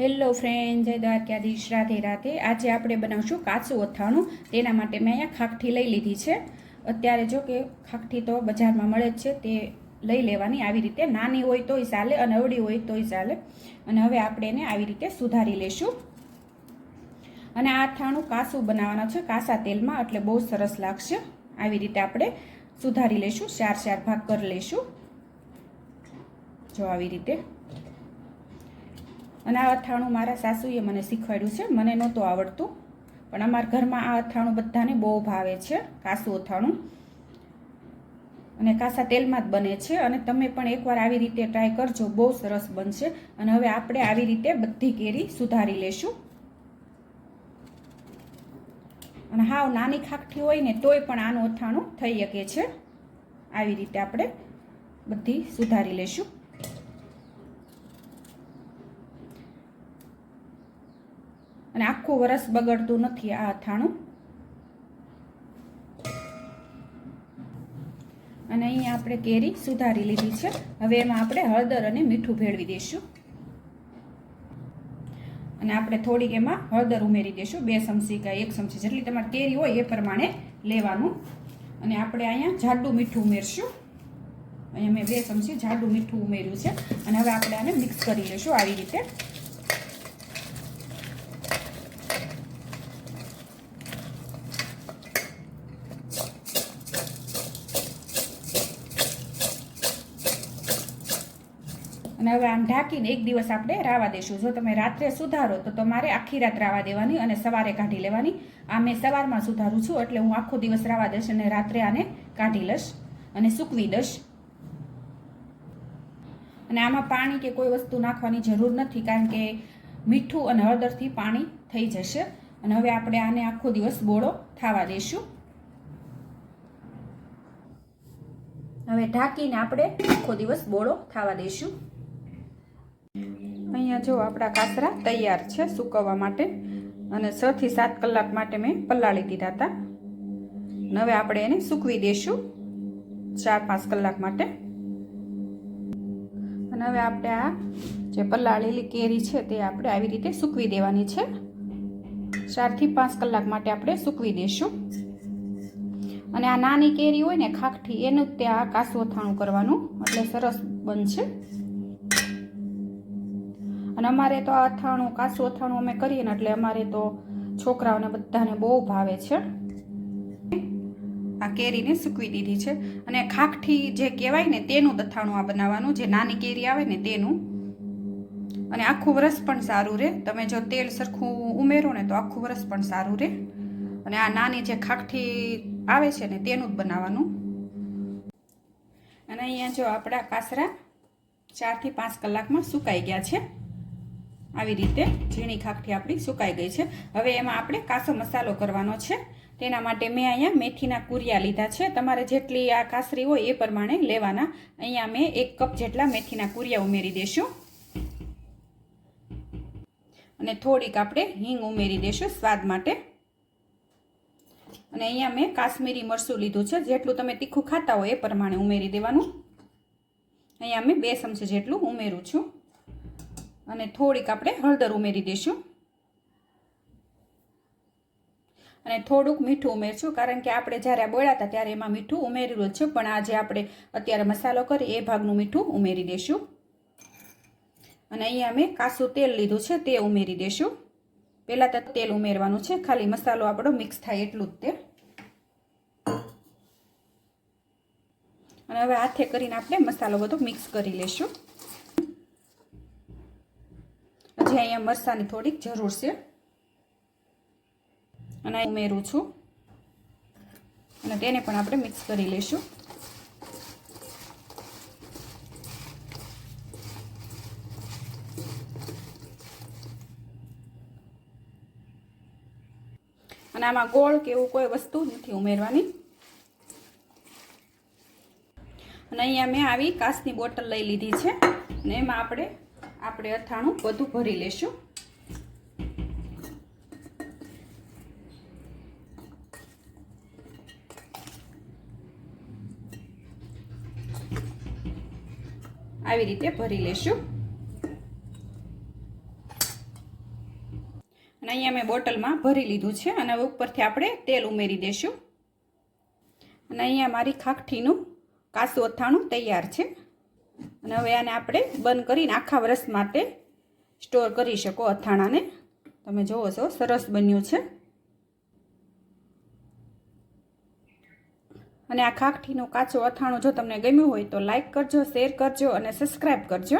Hello friend જય દ્વારકાધીશ. રાધે રાધે. આજે આપણે બનાવશું કાચું અથાણું. તેના માટે મેં અહીંયા ખાખઠી લઈ લીધી છે. અત્યારે જો કે ખાખઠી તો બજારમાં મળે જ છે, તે લઈ લેવાની. આવી રીતે નાની હોય તોય ચાલે અને અવળી હોય તોય ચાલે. અને હવે આપણે એને આવી રીતે સુધારી લેશું. અને આ અથાણું કાસું બનાવવાનું છે કાસા તેલમાં, એટલે બહુ સરસ લાગશે. આવી રીતે આપણે સુધારી લેશું. ચાર ચાર ભાગ કરી લઈશું જો આવી રીતે અને આ અથાણું મારા સાસુએ મને શીખવાડ્યું છે. મને નહોતું આવડતું, પણ અમારા ઘરમાં આ અથાણું બધાને બહુ ભાવે છે, કાસું અથાણું. અને કાસા તેલમાં જ બને છે અને તમે પણ એકવાર આવી રીતે ટ્રાય કરજો, બહુ સરસ બનશે. અને હવે આપણે આવી રીતે બધી કેરી સુધારી લેશું. અને હાવ નાની ખાખઠી હોય ને તોય પણ આનું અથાણું થઈ શકે છે. આવી રીતે આપણે બધી સુધારી લેશું. અને આખું વરસ બગડતું નથી આ અથાણું. અને અહીંયા આપણે કેરી સુધારી લીધી છે. હવે એમાં આપણે હળદર અને મીઠું ભેળવી દઈશું. અને આપણે થોડીક એમાં હળદર ઉમેરી દઈશું. બે ચમચી કે એક ચમચી જેટલી તમારી કેરી હોય એ પ્રમાણે લેવાનું. અને આપણે અહીંયા જાડું મીઠું ઉમેરશું. અહીંયા મેં બે ચમચી જાડું મીઠું ઉમેર્યું છે. અને હવે આપણે આને મિક્સ કરી લઈશું આવી રીતે. અને હવે આમ ઢાંકીને એક દિવસ આપણે રાવા દઈશું જો તમે રાત્રે સુધારો, તો તમારે આખી રાત રાવા દેવાની અને સવારે કાઢી લેવાની. આ મેં સવારમાં સુધારું છું, એટલે હું આખો દિવસ રાવા દઈશ અને રાત્રે આને કાઢી લઈશ અને સૂકવી દઈશ. અને આમાં પાણી કે કોઈ વસ્તુ નાખવાની જરૂર નથી, કારણ કે મીઠું અને હળદરથી પાણી થઈ જશે. અને હવે આપણે આને આખો દિવસ બોળો થવા દઈશું હવે ઢાંકીને આપણે આખો દિવસ બોળો થવા દઈશું અહીંયા જો આપણા કાસરા તૈયાર છે સૂકવવા માટે અને છ થી સાત કલાક માટે મેં પલાળી દીધા હતા. હવે આપણે એને સૂકવી દઈશું ચાર પાંચ કલાક માટે. અને હવે આપણે આ જે પલાળેલી કેરી છે તે આપણે આવી રીતે સૂકવી દેવાની છે. ચારથી પાંચ કલાક માટે આપણે સૂકવી દઈશું અને આ નાની કેરી હોય ને ખાખઠી એનું તે આ કાસું અથાણું કરવાનું. એટલે સરસ બનશે. અને અમારે તો આ અથાણું કાસું અથાણું અમે કરીએ ને એટલે અમારે તો છોકરાઓને બધાને બહુ ભાવે છે. આ કેરીને સૂકવી દીધી છે અને ખાખઠી જે કહેવાય ને તેનું દથાણું આ બનાવવાનું, જે નાની કેરી આવે ને તેનું. અને આખું વરસ પણ સારું રહે તમે જો તેલ સરખું ઉમેરો ને તો આખું વરસ પણ સારું રહે અને આ નાની જે ખાખઠી આવે છે ને તેનું જ બનાવવાનું. અને અહીંયા જો આપણા કાસરા ચારથી પાંચ કલાકમાં સુકાઈ ગયા છે. આવી રીતે ઝીણી ખાખટી આપણી સુકાઈ ગઈ છે. હવે એમાં આપણે કાસો મસાલો કરવાનો છે. તેના માટે મેં અહીંયા મેથીના કુરિયા લીધા છે. તમારે જેટલી આ કાસરી હોય એ પ્રમાણે લેવાના. અહીંયા મેં એક કપ જેટલા મેથીના કુરિયા ઉમેરી દઈશું અને થોડીક આપણે હિંગ ઉમેરી દઈશું સ્વાદ માટે. અને અહીંયા મેં કાશ્મીરી મરચું લીધું છે. જેટલું તમે તીખું ખાતા હોય એ પ્રમાણે ઉમેરી દેવાનું. અહીંયા મેં બે ચમચી જેટલું ઉમેરું છું. અને થોડીક આપણે હળદર ઉમેરી દઈશું. અને થોડુંક મીઠું ઉમેરશું, કારણ કે આપણે જ્યારે બોળ્યા હતા ત્યારે એમાં મીઠું ઉમેરેલું છે. પણ આજે આપણે અત્યારે મસાલો કરી એ ભાગનું મીઠું ઉમેરી દઈશું. અને અહીંયા મેં કાસું તેલ લીધું છે, તે ઉમેરી દઈશું. પહેલાં તો તેલ ઉમેરવાનું છે, ખાલી મસાલો આપણો મિક્સ થાય એટલું જ તે. અને હવે હાથે કરીને આપણે મસાલો બધો મિક્સ કરી લઈશું. હજી અહીંયા મરસાની થોડીક જરૂર છે. અને ઉમેરું છું. અને તેને પણ આપણે મિક્સ કરી લઈશું. અને આમાં ગોળ કે એવું કોઈ વસ્તુ નથી ઉમેરવાની. અને અહીંયા મેં આવી કાચની બોટલ લઈ લીધી છે. અને એમાં આપણે આપણે અથાણું બધું ભરી લેશું. આવી રીતે ભરી લેશું. અને અહીંયા મેં બોટલમાં ભરી લીધું છે અને ઉપરથી આપણે તેલ ઉમેરી દઈશું અને અહીંયા મારી ખાખઠીનું કાસું અથાણું તૈયાર છે. અને હવે આને આપણે બંધ કરીને આખા વર્ષ માટે સ્ટોર કરી શકો અથાણાને. તમે જુઓ છો, સરસ બન્યું છે. અને આ ખાખઠીનું કાચો અથાણું જો તમને ગમ્યું હોય તો લાઈક કરજો શેર કરજો અને સબસ્ક્રાઈબ કરજો.